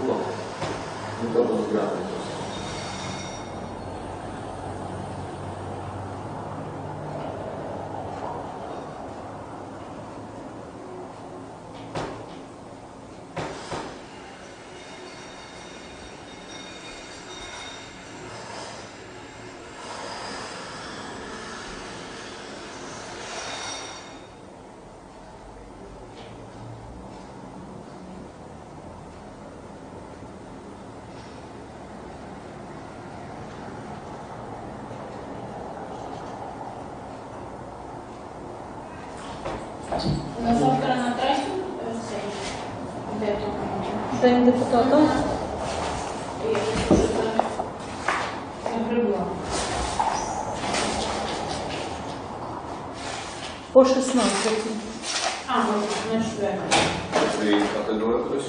Було. Ну, треба розглянути. На День депутата. По 16. А, на четверту. Твої категорії хтось?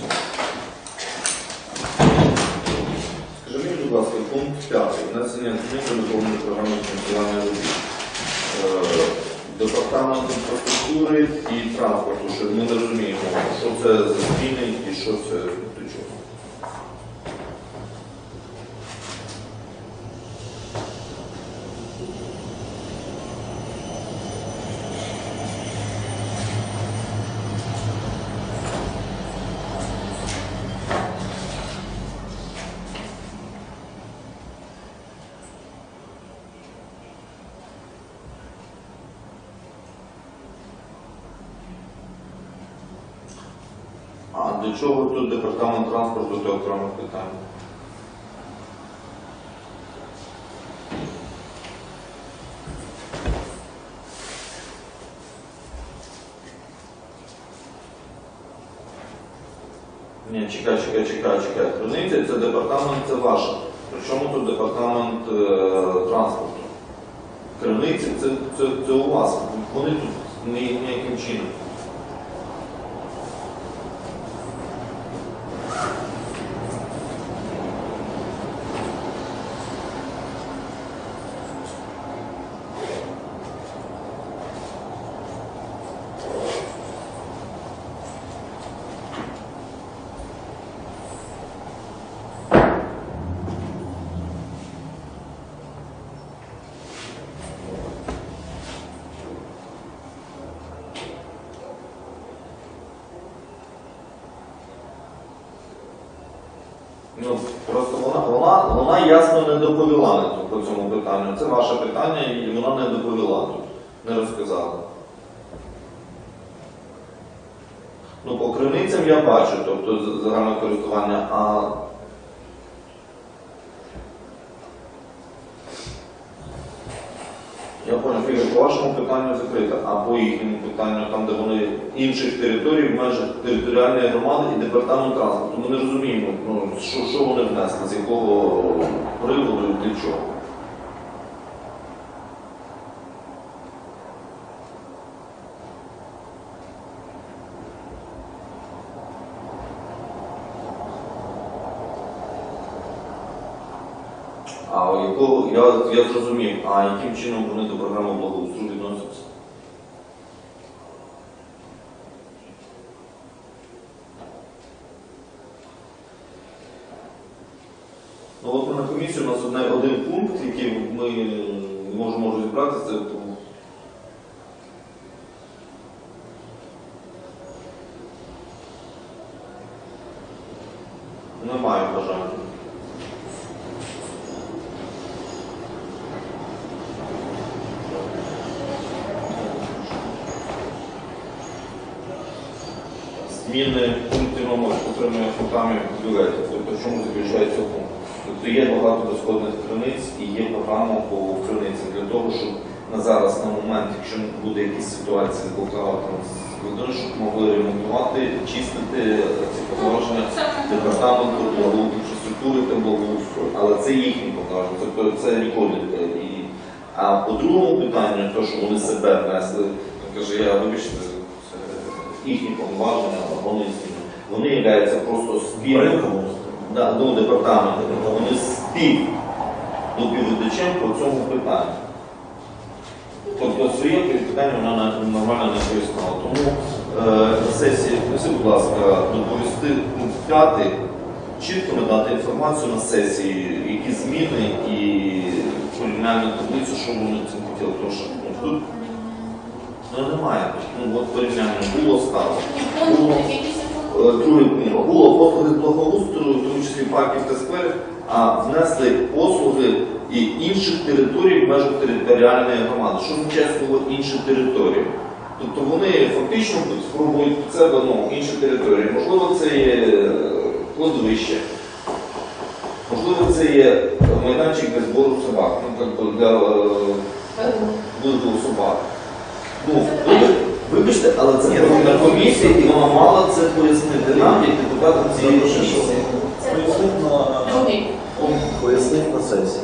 Скажи мені, будь ласка, пункт 5. Внесення змін до доповнення програми функціонування робіт. Е, Департамент інфраструктури і транспорту, що ми не розуміємо, що це за зміни і що це до чого. А для чого тут департамент транспорту це окреме питання? Ні, чекай, чекай, чекай, чекай. Криниця це департамент, це ваше. Причому тут департамент е, транспорту? Криниці це, це, це у вас. Вони тут ні, ніяким чином. Ну, просто вона, вона, вона ясно не доповіла по цьому питанню. Це ваше питання, і вона не доповіла тут, не розказала. Ну, по криницям я бачу, тобто загальне користування, а я понял, по вашому питанню закрите, а по їхньому питанню, там, де вони інших територій, в межах територіальної громади і департамент транспорту. Ми не розуміємо, ну, що, що вони внесли, з якого приводу і для чого. А у якого я, я зрозумів, а яким чином вони до програми благоустрою відносяться? Ну от на комісії у нас одне, один пункт, який ми можемо розібрати, це. Немає бажання. Зміни пунктів номер отримує фотами бюлетів. Тобто чому заключається пункт? Тобто є багато розходних криниць і є програма по криницям для того, щоб на зараз, на момент, якщо буде якісь ситуації з блокаутом, з щоб могли ремонтувати, чистити ці повноваження департаменту благоустрою, інфраструктури та благоустрою. Але це їхні повноваження, тобто це ніколи не. А по другому питанню, то, що вони себе внесли, каже, я вибачте, їхні повноваження, зміни. Вони являються просто спільним да, ну, департаменту, тобто вони спів доповідачем по цьому питанню. Тобто своє питання вона на- нормально не пояснила. Тому е, сесії, проси, будь ласка, доповісти пункт п'ятий чітко надати інформацію на сесії, які зміни і порівняльну таблицю, що вони цим хотіли. Тому що ну, тут ну, немає. Ну, от порівняння було стало. Пункт Е, Другий пункт. Було послуги з благоустрою, в тому числі парків та скверів, а внесли послуги і інших територій в межах територіальної громади. Що означає слово інші території? Тобто вони фактично спробують під себе ну, інші території. Можливо, це є е, кладовище, можливо, це є майданчик для збору собак, ну, тобто для е, виводу собак. Ну, вибачте, але це на комісії, і вона мала це пояснити нам, як депутатам цієї комісії. Пояснив на, пояснив на сесії.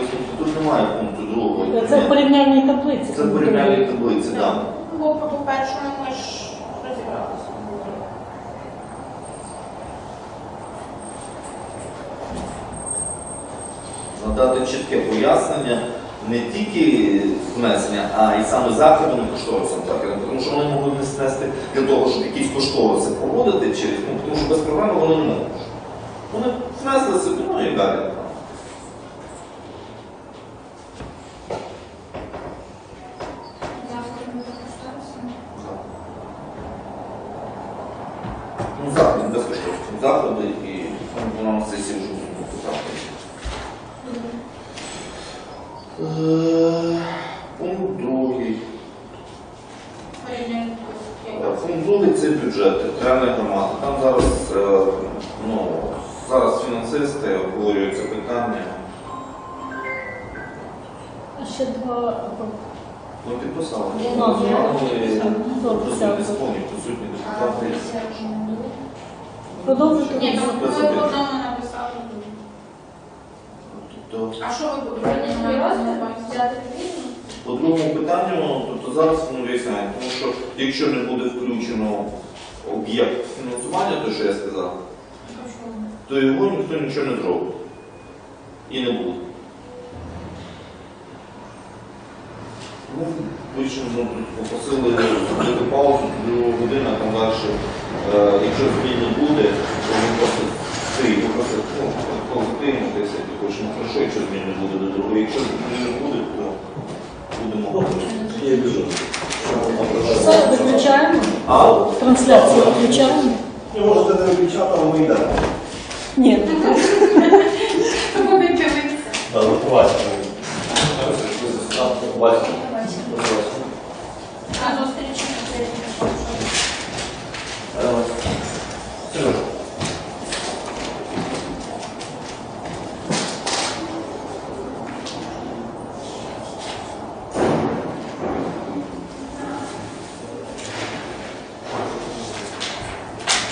Тобто Тут немає пункту другого. Це в порівняльній таблиці. Це порівняльні таблиці, так. Бо по першому ми ж розібралися. Надати чітке пояснення не тільки внесення, а й саме закладом кошторисом закладом, тому що вони могли не снести для того, щоб якісь кошториси проводити через, ну, тому що без програми вони не можуть. Вони внесли собі, ну і далі. Ну, заходи безкоштовні. Заходи і ну, на сесії вже буде заходи. Е, Пункт другий. Е, Пункт другий це бюджет територіальної громади. Там зараз, е, ну, зараз фінансисти обговорюються питання. А ще два Ну, підписали. Ну, ну, присутні депутати. продовжити. Ні, ну обіду. написали. Тобто, А що ви будете? Взяти відповідно? По другому питанню, тобто зараз воно виясняє, тому що якщо не буде включено об'єкт фінансування, то що я сказав, то його ніхто нічого не зробить. І не буде. Більше ну, попросили зробити паузу до години, а там далі, е, якщо змін не буде, то ми просто Ну, і попросив колективно десять, також ну хорошо, якщо змін не буде до другої. Якщо змін не буде, то будемо виключаємо. А? Трансляцію виключаємо. Ви можете не виключати, але ми йдемо. Ні. Будете ну побачимо. Побачимо. А зустрічі? Е, Сережа.